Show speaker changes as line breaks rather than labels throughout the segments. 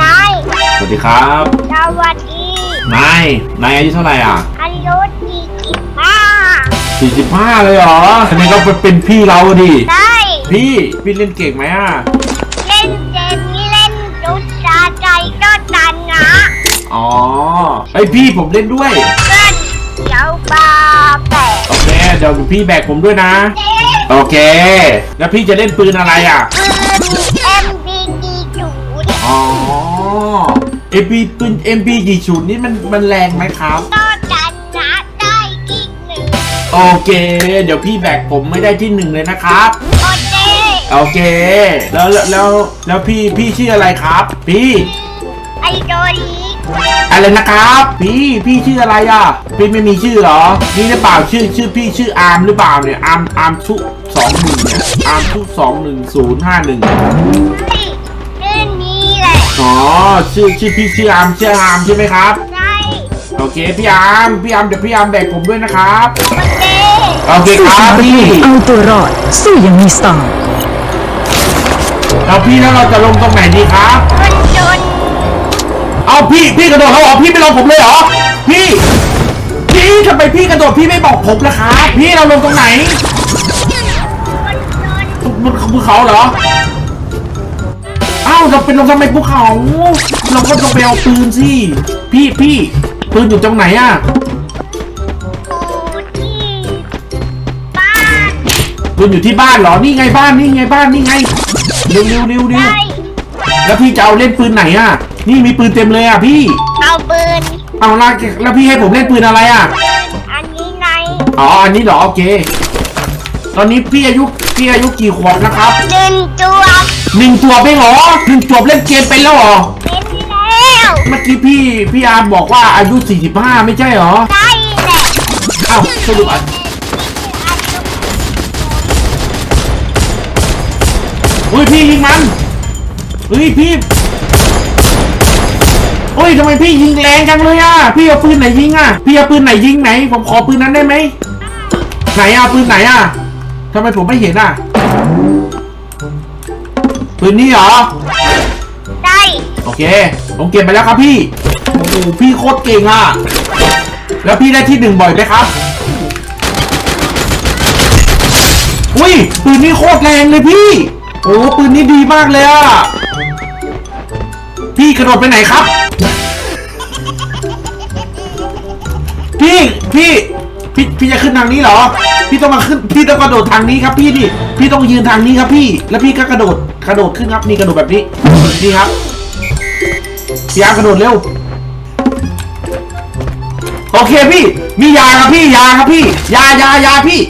นาย
สวัสดีครับ
สวัสดี
นายนายอายุเท่าไหร่อะ
อายุสี่สิบห้า
45เลยเหรออันนี้ก็เป็นพี่เราดิ
ได้
พี่พี่เล่นเก่งไหมอะ
เล่นเกมนี้เล่นจุดตาใจก็ตันนะ
อ๋อไอยพี่ผมเล่นด้วย
เพื่อนเดี๋ยวปลาแปะ
โอเคเดี๋ยวพี่แบกผมด้วยนะ โอเค แล้วพี่จะเล่นปืนอะไรอะ
ปืน MBD ศู นย์
อ๋อ MP ปืน MP กี่ชุดนี่มันมันแรงไหมครับ
ก็ตันนะได้ที่หนึ่ง
โอเค เดี๋ยวพี่แบกผมไม่ได้ที่หนึ่งเลยนะครับ
โอเค
โอเค แล้วแล้วแล้วแล้วพี่พี่ชื่ออะไรครับ พี่
ไอโดรี
อะไรนะครับ พี่พี่ชื่ออะไรอะ พี่ไม่มีชื่อเหรอนี่หรือเปล่าชื่อชื่อพี่ชื่ออาร์มหรือเปล่าเนี่ยอาร์มอาร์มชุสองหนึ่งเนี่ยอาร์มชุสองหนึ่งศูนย์ห้าหนึ่ง
เฮ้ยเรื่องนี้แหละ
อ๋อชื่อชื่อพี่ชื่ออาร์มชื่ออาร์มใช่ไหมครับ
ใช่
โอเคพี่อาร์มพี่อาร์มเดี๋ยวพี่อาร์มแบกผมด้วยนะครับ
โอเค
โอเค
สู้
ค
อ
รับ
ย่าง
พี่
เอาตัวรอดสู้อย่างมีสไตล์
แล้วพี่แล้วเราจะลงตรงไหนดีครับ
คนจน
เอาพี่พี่กระโดดแล้วเหรอพี่ไม่ลงผมเลยเหรอพี่ พี่ทำไมพี่กระโดดพี่ไม่บอกผมล่ะครับพี่เราลงตรงไหน
คนจน
บนภูเขาเหรออ้าว เราเป็นลงทำไมภูเขา เราก็ต้องไปเอาปืนสิ พี่พี่ปืนอยู่ตรงไหนอะ
อยู่ที่บ้าน
ปืนอยู่ที่บ้านเหรอ นี่ไงบ้านนี่ไงบ้านนี่ไง เร็วเร็วเร็วเร็ว
ได้
แล้วพี่จะเอาเล่นปืนไหนอะนี่มีปืนเต็มเลยอะพี่
เอาปืน
เอาละแล้วพี่ให้ผมเล่นปืนอะไรอะ
ปืนอันนี้ใน
อ๋อ อันนี้เหรอโอเค ตอนนี้พี่อายุพี่อายุกี่ขวบนะครับ
หนึ่งตัว
หนึ่งขวบเองเหรอหนึ่งขวบเล่นเกมเป็นแล้วเหรอ
เป็นแล้ว
เมื่อกี้พี่พี่อาร์มบอกว่าอายุ 45 ไม่ใช่เหรอ
ได้แหละ
อ้าวสรุปอะเฮ้ยพี่ยิงมันเฮ้ยพี่เฮ้ยทำไมพี่ยิงแรงจังเลยอะ พี่เอาปืนไหนยิงอะ พี่เอาปืนไหนยิงไหน ผมขอปืนนั้นได้ไหม ไหนอะปืนไหนอะทำไมผมไม่เห็นอะ ปืนนี้เหรอ
ได้
โอเค ผมเก็บไปแล้วครับพี่ โอ้โห พี่โคตรเก่งอะ แล้วพี่ได้ที่หนึ่งบ่อยไหมครับ อุ้ย ปืนนี้โคตรแรงเลยพี่ โอ้ ปืนนี้ดีมากเลยอะ พี่กระโดดไปไหนครับ พี่ พี่ พี่ พี่จะขึ้นทางนี้เหรอ พี่ต้องมาขึ้น พี่ต้องกระโดดทางนี้ครับพี่ดิ พี่ต้องยืนทางนี้ครับพี่ แล้วพี่ก็กระโดด กระโดดขึ้นครับนี่กระโดดแบบนี้นี่ครับพี่อาร์มกระโดดเร็วโอเคพี่ มียาครับพี่ยาครับพี่ ยายายาพี่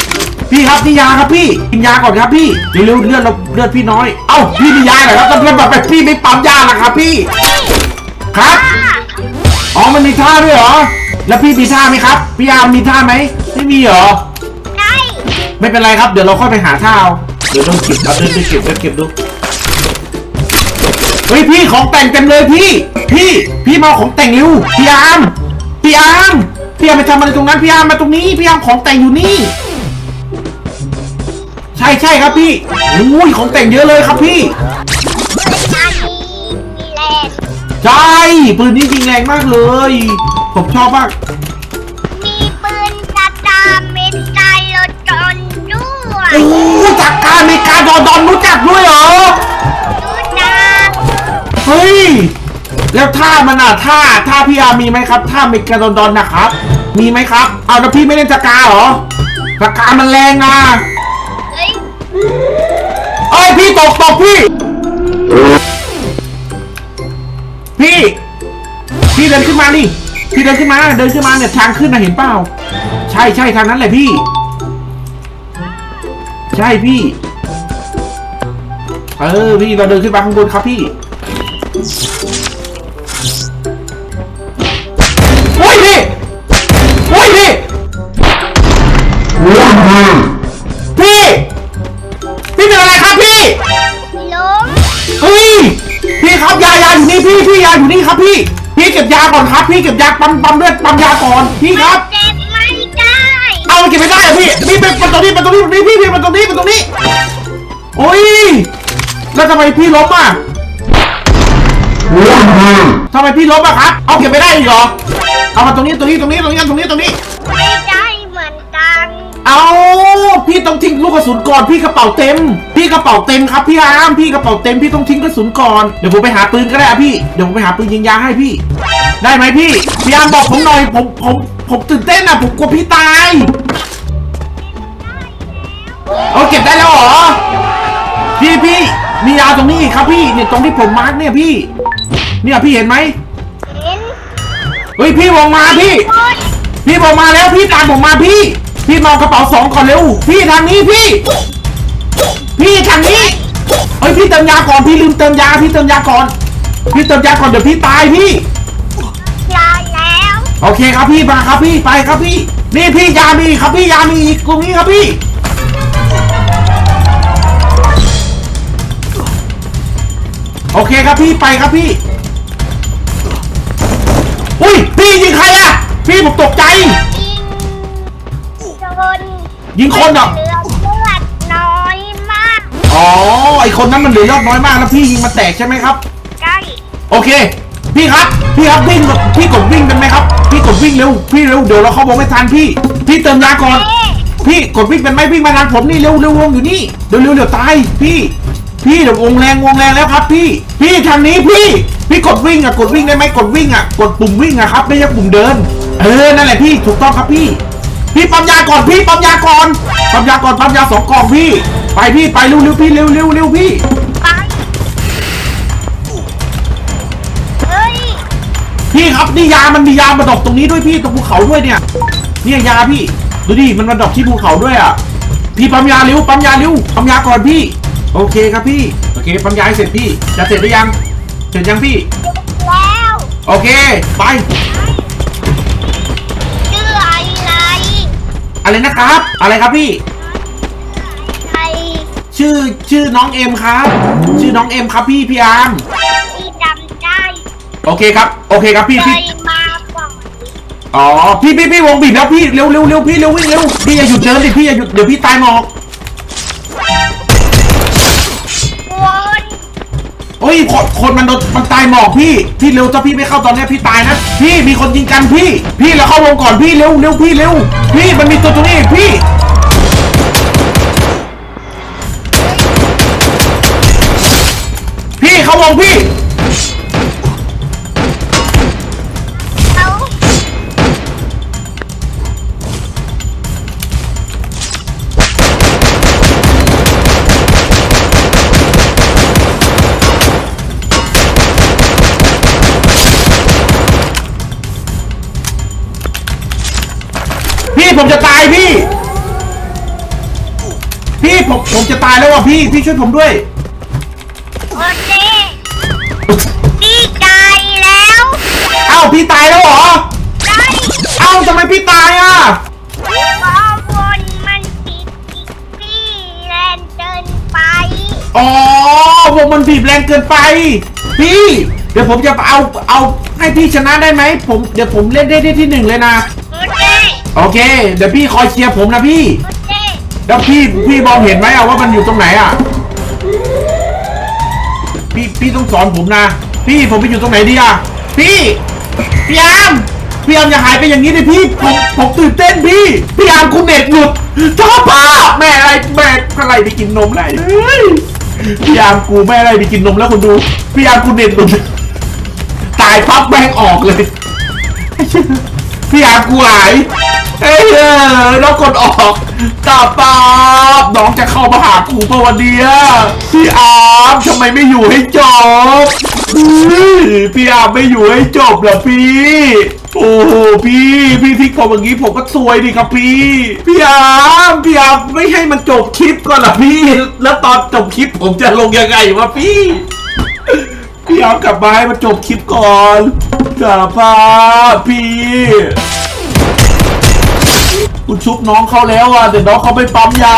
พี่ครับนี่ยาครับพี่กินยาก่อนครับพี่เร็วๆเลือดเราเลือดพี่น้อย เอ้าพี่มียาเหรอครับแล้วแบบพี่ไม่ปั๊มยาล่ะครับพี่ ครับ
อะ
อ๋อมันมีท่าด้วยเหรอแล้วพี่มีท่าไหมครับพี่อาร์มมีท่าไหมไม่มีเหรอ
ได้
ไม่เป็นไรครับเดี๋ยวเราค่อยไปหาท่าเอาเดี๋ยวเราเก็บเอาเดินไปเก็บไปเก็บดู เฮ้ยพี่ของแต่งเต็มเลยพี่ พี่พี่มาเอาของแต่งเร็วพี่อาร์มพี่อาร์มพี่อาร์มไปทำอะไรตรงนั้นพี่อาร์มมาตรงนี้พี่อาร์มของแต่งอยู่นี่ ใช่ใช่ครับพี่อุ้ยของแต่งเยอะเลยครับพี่
ปืนอันนี้มีแรง
ใช่ปืนนี้ยิงแรงมากเลย ผมชอบมาก
มีปืนตาตาเมนตาโลจอนด้วย
โอ้จากการมีการดอนดอนรู้จักด้วยเหรอ
ดูนะ
เฮ้ย แล้วท่ามันอะท่าท่าพี่อาร์มีไหมครับท่าเมกาดอนดอนนะครับ มีไหมครับ เอาแล้วพี่ไม่เล่นสกาเหรอสกามันแรงอะ
เฮ้ย
เอ้ยพี่ตกตกพี่ พี่ พี่เดินขึ้นมานี่พี่เดินขึ้นมาเดินขึ้นมาเนี่ยทางขึ้นนะเห็นเปล่า ใช่ใช่ทางนั้นแหละพี่ ใช่พี่ เออพี่เราเดินขึ้นมาข้างบนครับพี่ โอ้ยพี่โอ้ยพี่พี่ พี่เป็นอะไรครับพี่
ล้ม
เฮ้ย พี่ครับยายาอยู่นี่พี่ พี่ยาอยู่นี่ครับพี่ พี่เก็บยาก่อนครับ พี่เก็บยาปั๊มปั๊มเลือดปั๊มยาก่อนพี่ครับ
เจ็บไม่ได้
เอามันเก็บไม่ได้เหรอพี่พี่เป็นเป็นตรงนี้เป็นตรงนี้พี่พี่พี่เป็นตรงนี้เป็นตรงนี้ โอ้ย แล้วทำไมพี่ล้มอะทำไมพี่ลบอะครับ เอาเก็บไม่ได้อีกเหรอ เอามาตรงนี้ตรงนี้ตรงนี้ตรงนี้ตรงนี้ตรงนี้
ไม่ได้เหมือนกัน
เอาพี่ต้องทิ้งลูกกระสุนก่อนพี่กระเป๋าเต็ม พี่กระเป๋าเต็มครับพี่อาร์มพี่กระเป๋าเต็มพี่ต้องทิ้งกระสุนก่อน เดี๋ยวผมไปหาปืนก็ได้อะพี่ เดี๋ยวผมไปหาปืนยิงยางให้พี่ ได้ไหมพี่ พี่อาร์มบอกผมหน่อยผมผมผมตื่นเต้นอะผมกลัวพี่ตายเอาเก็บได้แล้วเหรอ พี่พี่ มียาตรงนี้อีกครับพี่เนี่ยตรงที่ผมมาร์กเนี่ยพี่ เนี่ยพี่เห็นไหม
เห็น
เฮ้ยพี่วงมาพี่
โอ๊ย
พี่บอกมาแล้วพี่ตามผมมาพี่ พี่มาเอากระเป๋าสองก่อนเร็วพี่ทางนี้พี่ พี่ทางนี้เฮ้ยพี่เติมยาก่อนพี่ลืมเติมยาพี่เติมยาก่อน พี่เติมยาก่อนเดี๋ยวพี่ตายพี่
ยาแล้ว
โอเคครับพี่มาครับพี่ไปครับพี่ นี่พี่ยามีอีกครับพี่ยามีอีกตรงนี้ครับพี่ คครับพี่ไปครับพี่ อุ้ยพี่ยิงใครอะพี่ผมตกใจ
ยิงโดน
ยิงคนเหรอ
เหลือเลือดน้อยมาก
อ๋อไอคนนั้นมันเหลือยอดน้อยมากแล้วพี่ยิงมันแตกใช่ไหมครับ
ใช่
โอเค พี่ครับ พี่ครับวิ่งพี่กดวิ่งเป็นไหมครับ พี่กดวิ่งเร็วพี่เร็วเดี๋ยวเราเข้าวงไม่ทันพี่ พี่เติมยาก่อนพี่กดวิ่งเป็นไหมวิ่งมาทางผมนี่เร็วเร็ววงอยู่นี่เร็วเร็วเดี๋ยวตายพี่ พี่เดี๋ยววงแรงวงแรงแล้วครับ พี่ พี่ทางนี้พี่ พี่กดวิ่งอะกดวิ่งได้ไหมกดวิ่งอะกดปุ่มวิ่งอะครับไม่ใช่ปุ่มเดิน เออนั่นแหละพี่ถูกต้องครับพี่ พี่ปั๊มยาก่อนพี่ปั๊มยาก่อนปั๊มยาก่อนปั๊มยาสองกล่องพี่ ไปพี่ไปเร็วเร็วพี่เร็วเร็วเร็วพี่
ไปเฮ้ย
พี่ครับนี่ยามันมียามาดอกตรงนี้ด้วยพี่ตรงภูเขาด้วยเนี่ย เนี่ยยาพี่ดูดิมันมาดอกที่ภูเขาด้วยอะพี่ปั๊มยาเร็วปั๊มยาเร็วปั๊มยาก่อนพี่ โอเคครับพี่ โอเคปั๊มยาให้เสร็จพี่ จะเสร็จหรือยัง เสร็จยังพี่
แล้ว
โอเค ไป
ชื่ออะไร
อะไรนะครับ อะไรครับพี่
ใคร
ชื่อชื่อน้องเอ็มครับ ชื่อน้องเอ็มครับพี่พี่อาร์ม
ที่จำได้
โอเคครับ โอเคครับพี่
เค
พี่
ยมาก่อน
อ๋อ พี่พี่พี่วงบีบแล้วพี่ เร็วเร็วเร็วพี่เร็ววิ่งเร็ว พี่อย่าหยุดเดินดิพี่อย่าหยุดเดี๋ยวพี่ตายหมอก ฮ้ยคนคนมันโดนมันตายหมอกพี่ พี่เร็วถ้าพี่ไม่เข้าตอนนี้พี่ตายนะ พี่มีคนยิงกันพี่ พี่เราเข้าวงก่อนพี่เร็วเร็วพี่เร็ว พี่มันมีตัวตรงนี้อีกพี่ พี่เข้าวงพี่ จะตายพี่ พี่ผมผมจะตายแล้วอะพี่ พี่ช่วยผมด้วย
โอเคพี่ตายแล้ว
เอ้าพี่ตายแล้วเหรอ
ได้
เอ้าทำไมพี่ตายอะ
เพราะวนมันติดอีกพี่แรงเกินไป
อ๋อวงมันบีบแรงเกินไป พี่ เดี๋ยวผมจะเอาเอาให้พี่ชนะได้ไหมผมเดี๋ยวผมเล่นได้ได้ที่หนึ่งเลยนะ
โอเค
โอเค เดี๋ยวพี่คอยเชียร์ผมนะพี่
โอเค
แล้วพี่พี่มองเห็นไหมอะว่ามันอยู่ตรงไหนอะพี่พี่ต้องสอนผมนะ พี่ผมไปอยู่ตรงไหนดีอะพี่พี่อามพี่อามอย่าหายไปอย่างนี้ดิพี่ผมผมตื่นเต้นพี่พี่อามคุณเน็ตหลุดชอบป้าแม่อะไรแม่อะไรไปกินนมอะไรเฮ้ยพี่อามกูแม่อะไรไปกินนมแล้วคุณดูพี่อามคุณเน็ตหลุดตายปั๊บแม่งออกเลย พี่อากูหายเอ้ยเออแล้วกดออกตาปาบน้องจะเข้ามาหากูปะวันเนี้ยพี่อาร์ทำไมไม่อยู่ให้จบพี่อาร์ไม่อยู่ให้จบเหรอพี่โอ้โหพี่พี่ทิ้งผมอย่างนี้ผมก็ซวยดิครับพี่พี่อาร์พี่อาร์ไม่ให้มันจบคลิปก่อนเหรอพี่ แล้วตอนจบคลิปผมจะลงยังไงวะพี่พี่อากลับมาให้มันจบคลิปก่อน สารภาพพี่คุณชุบน้องเขาแล้วอะแต่น้องเขาไม่ปั๊มยา